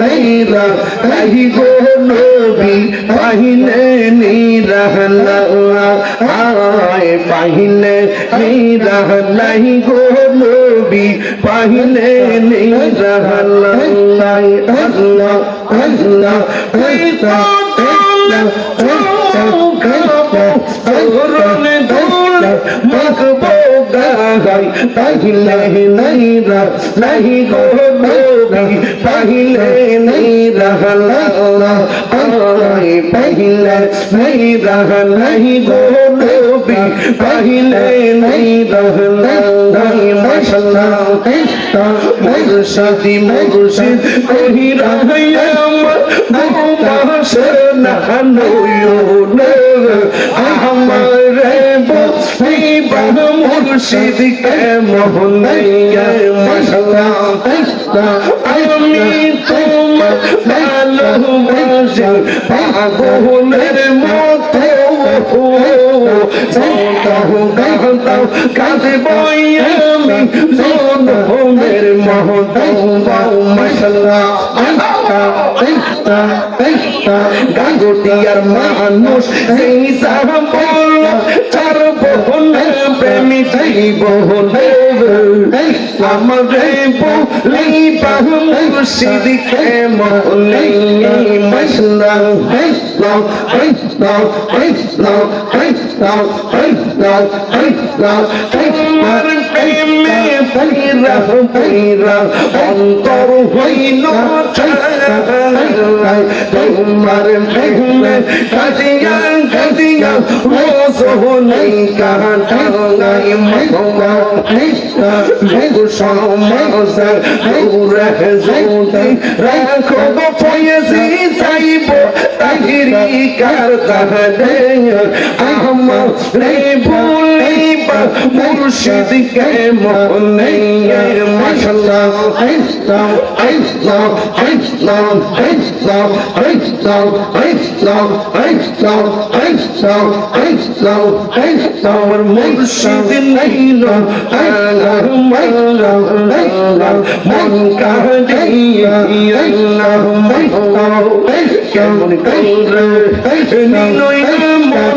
লাইলা আহি গো নবী, পাহিলে নিরহলা আয় পাহিলে নিরহলাই গো নবী, পাহিলে নিরহলাই আল্লাহ আল্লাহ আল্লাহ আল্লাহ আল্লাহ আল্লাহ যাই তাহিলে নেই নেই গো তাহিলে নেই রহলা পহিলে নেই রহ নেই গো भी पहले नहीं रहना नहीं मसला तो मुर्शदी मुर्शिद नहीं रहयम मुमा से नहनो ने हमारे बस्ती बह मुर्शिद के मोहने मसला আমি তোমার ভালোবাসি পাগলের মত কাঁদে বই আমি জনমের মহতাও মশলা গাঙ্গুটিয়ার মানুষ সেই সাহা চার বহন প্রেমী থাই বহলে আমাদের বলে বাহুলে সিদিকে মহলে মশলা হই নাও হই নাও হই নাও হই নাও হই নাও হই নাও হই নাও প্রেমী তাইরা তাইরা অন্তর হইল তোমার প্রেমে কাজিয়া কাজিয়া ও সোহনাই কাহান কাহাই মহঙ্গা কৃষ্ণা ভেগু সমসা ভেগু রাখ জোতাই রাখব পয়েসি চাইব তাহিরি কার তাহলে আহমদ রে বলিবা মুর্শিদ কে মনে মাশাল্লাহ ইসলাম ইসলাম ইসলাম ইসলাম ইসলাম ইসলাম ইসলাম ইসলাম ইসলাম ইসলাম মুর্শিদ নইল আল্লাহ মাল্লাহ লাইলা মন কাহিয়া আল্লাহ মাল্লাহ কেমন করে নিলই মন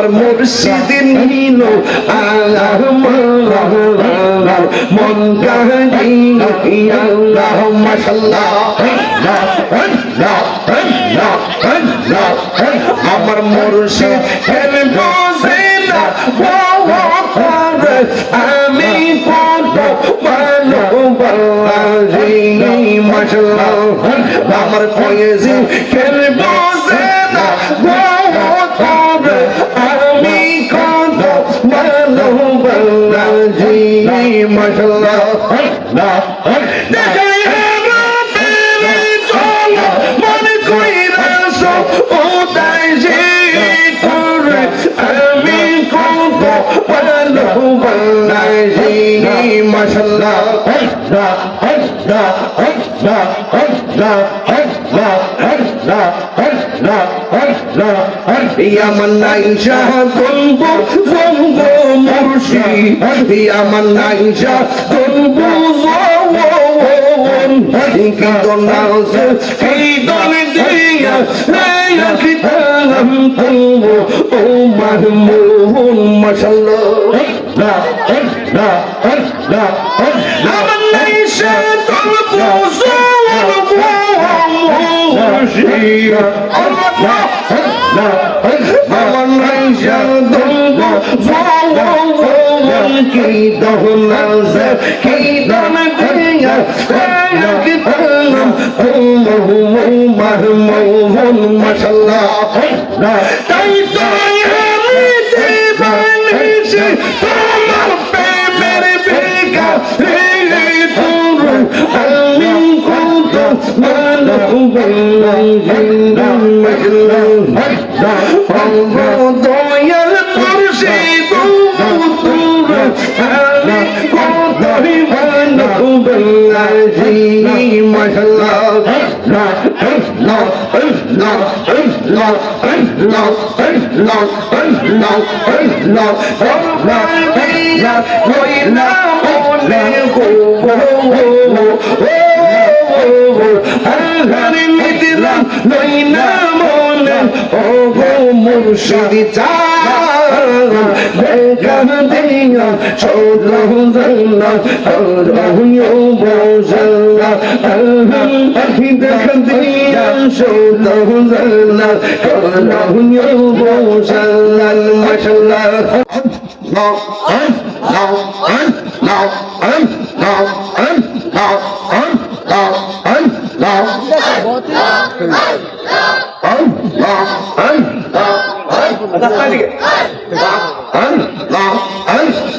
আমার মুর্শিদ নীল আল্লাহ আল্লাহ মন গাহি আল্লাহ। মাশাল্লাহ আমার মুর্শিদ হেল গোসেলা আমি পড়ব আমার কয়েছি খেলব মাশাআল্লাহ। না দেখাই রাব্বি চলো মনে কইরা সো ও তাই যে করে। আমি কত ভালো বানাইছি لا هر لا هر يا من عيشة قلب زنب مرشي يا من عيشة قلب زنب إنك دناز في دنيا لا يكتلم قلب ومهموم ما شاء الله لا هر لا هر لا هر لا من عيشة قلب زنب شيئا الله الله فمن يشهد الله فهو كيده نازل كيدا مبيا اللهم مهموم ما شاء الله তাই তো আমি জীবনে তোমার প্রেমের মানব জিন্দাম দয়াল মুর্শিদ তোর আমি কত মানব জি মাশাল্লাহ মুর্শিদ চা দেখা দিয়া ছোট জানা রহিও মুর্শিদি চান দিয়া চৌদ্রহ জল্লা রহ্য বোঝল্লা আলহম আখি দেখ দিয়া চৌদ্রহ জল্লা রহ্য বোঝল্লা মশল্লা That's not it.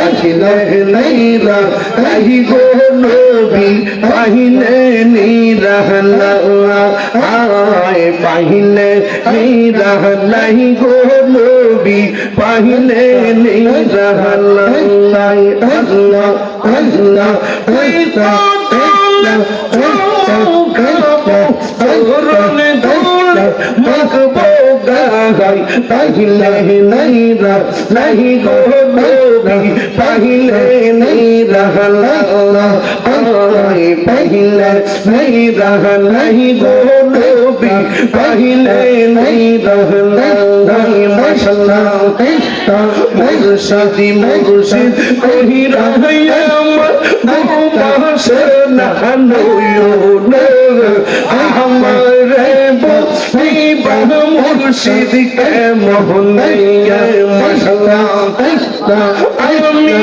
আহিলে নীলা আহি গো নবী আহিলে নীলা পাহিলে নীলা নাহি পাহিলে নীলা আল্লাহ হয় তাহিলে নেই দিকে মোহন আমি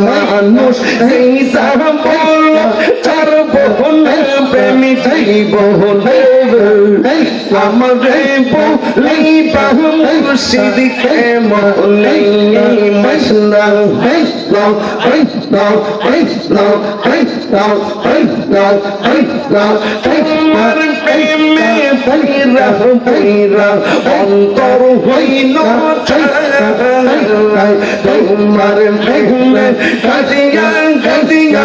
মানুষ চার বহন தை போலை அமரை போலை பகுலை சிரிக்கே மோலை மஸ்லாம் ஹை லவ் ஹை லவ் ஹை லவ் ஹை லவ் ஹை லவ் ஹை லவ் ஹை லவ் ஹை লভ পৈরা অন্তর হইল তোমার প্রেমে কাজিয়া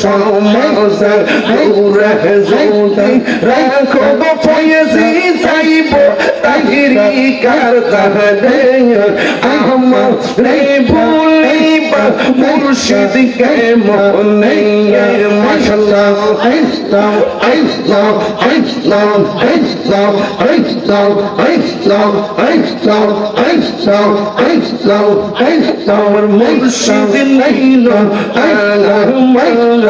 সমসা দৌড়ে জোটি রাখো ফয়েজি যাইব তাহিরি কার তাহলে আমার রে ভুলিবা মুর্শিদ কে মনে মাশাল্লাহ ইসলাম ইসলাম ইসলাম ইসলাম ইসলাম ইসলাম ইসলাম ইসলাম ইসলাম ইসলাম মুর্শিদ নাইল আল্লাহ মাল্লাহ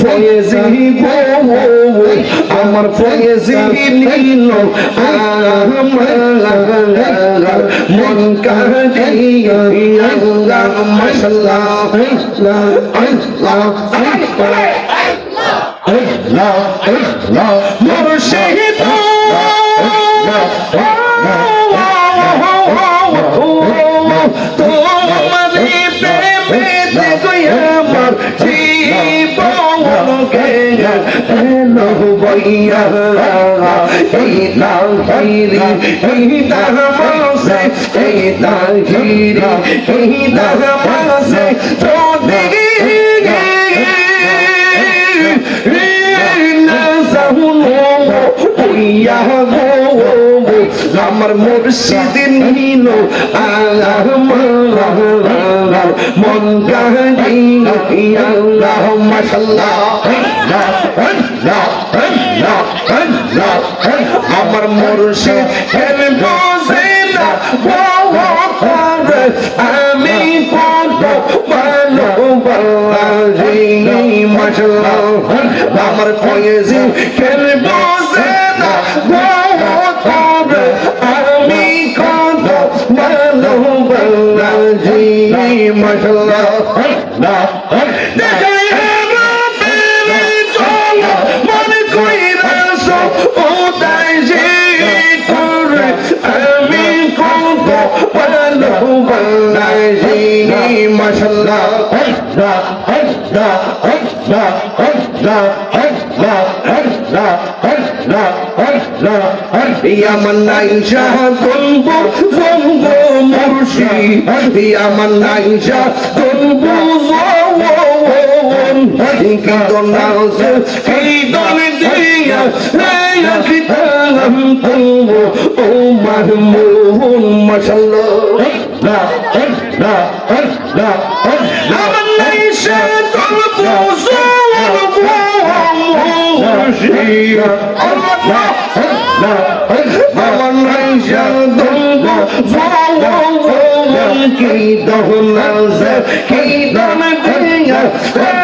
ফয়েজি আমার ফয়েজি নীল মন কাহিয়া আল্লাহ মাশাল্লাহ আমার মুর্শিদ নীল মন গাহি আল্লাহ আমার মুর্শিদ হেল বসে না আমি কত ভালোবাসি মাশাল্লাহ আমার ফয়েজি হেল বসে না আমি কত ভালোবাসি মাশাল্লাহ। মাশাল্লাহ। আমার নাই শাহ গল্প জন্ম মুর্শিদ। আমার নাই শাহ গল্প কিন্তু নাজ এই দল দিয়া ও মার মোহন মশাল্লাহ আমার নাই শাহ গল্প মুর্শিদ আল্লাহ আমার নাই শাহ গল্প কি দহনা কি দম দিয়া কি দম মোহন মশাল্লাহ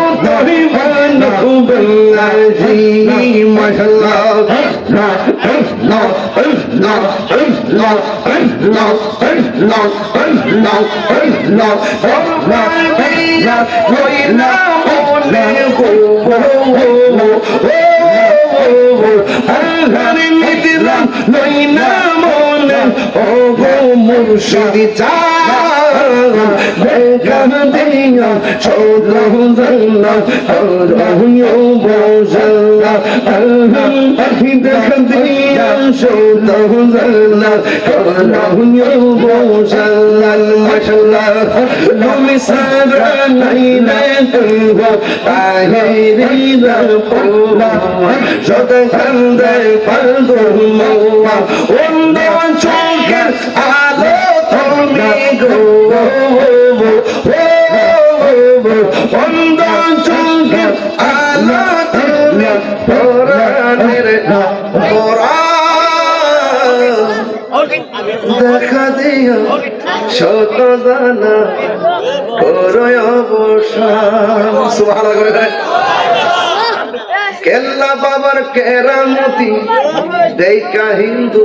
রে তোর আমি কত দয়াল পুরুষে তোর আমি কত ভালোবাসি মশাল্লাহ মুর্শিদি জানা রহিও বোঝালা দেখা দিয়া ছোট জানা রহিও তুমি সারা নাই রে তুগো তাহেরিরা পোলা সত খন্দে পাগো মৌয়া অন্য চোখের আলো তুমি গো অন্ধ চোখের আলো তুমি পরাণের দেখা দিও শত দানা করয় অবসান। সুবহানাল্লাহ করে। কেল্লা বাবার কেরামতি দেখা হিন্দু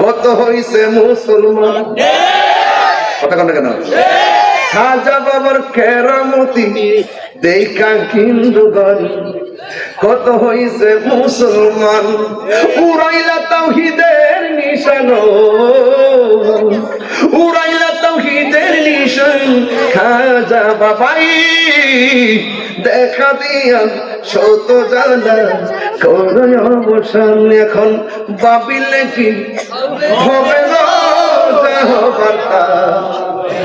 কত হইছে মুসলমান? কথা কেন কেন? খাজা বাবার কেরামতি দেখা হিন্দু কত হইছে মুসলমান? উড়াইলা তাওহিদের নিশানো। উড়াইলা তাওহিদের নিশান। খাজা বাবাই, দেখা দিয়া শত জানা করয় অবসান। এখন বাবিলে কি হবে? না যা হবার তা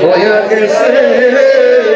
হয়ে গেছে।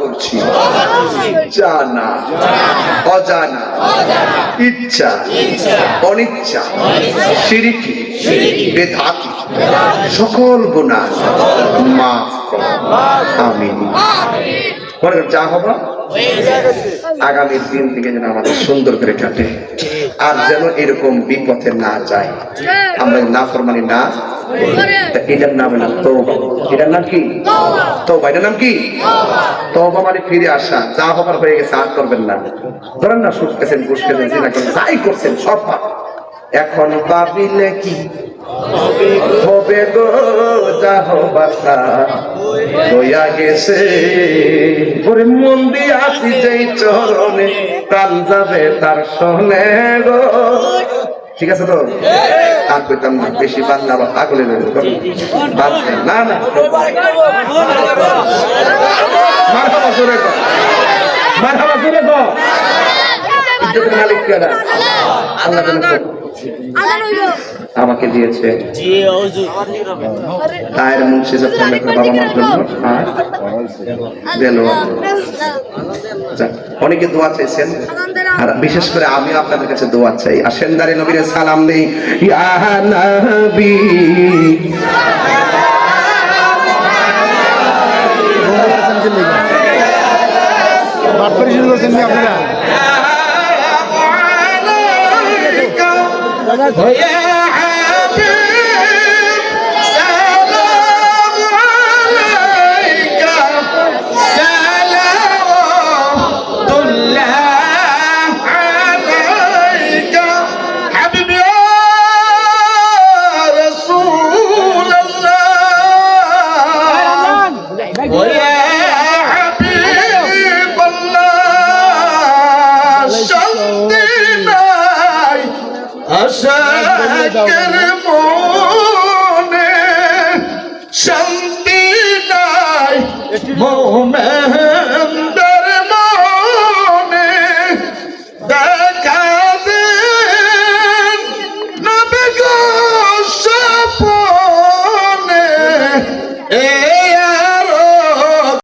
করছি। জানা অজানা ইচ্ছা অনিচ্ছা শিরিকি বেদাতি সকল গুনাহ মাফ কর। যা হবা আগামী দিন থেকে যেন আমাদের সুন্দর করে কাটে। আর যেন এরকম বিপথে না যায়। আমরা না ফরমানি না এটার নাম হলো এটার নাম কি? তো এটার নাম কি? তওবা। মানে ফিরে আসা। যা হবার হয়ে গেছে আর করবেন না। ধরেন না সুখ ঘুষ জিনা করেছেন যাই করছেন সব পাপ। এখন ভাবিলে কি হবে গো যা হবার তা গেছে। ওরে মন দিয়ে আসি যেই চরণে প্রাণ যাবে তার শোনে গো। ঠিক আছে তো? আর না বেশি বাদ না না মারহাবা জোরে কর মারহাবা জোরে কর ইজ্জতের মালিক কেডা আল্লাহ আমাকে দিয়েছে। তায়ের মুন্সি যখন বাবা মার জন্য আর যাক, অনেকে দোয়া চাইছেন। আর বিশেষ করে আমি আপনাদের কাছে দোয়া চাই। আর সেন্দারি নবীর সালাম নেই ইয়া নবী। বাটপারি শুরু করছেন আপনারা? Obrigado.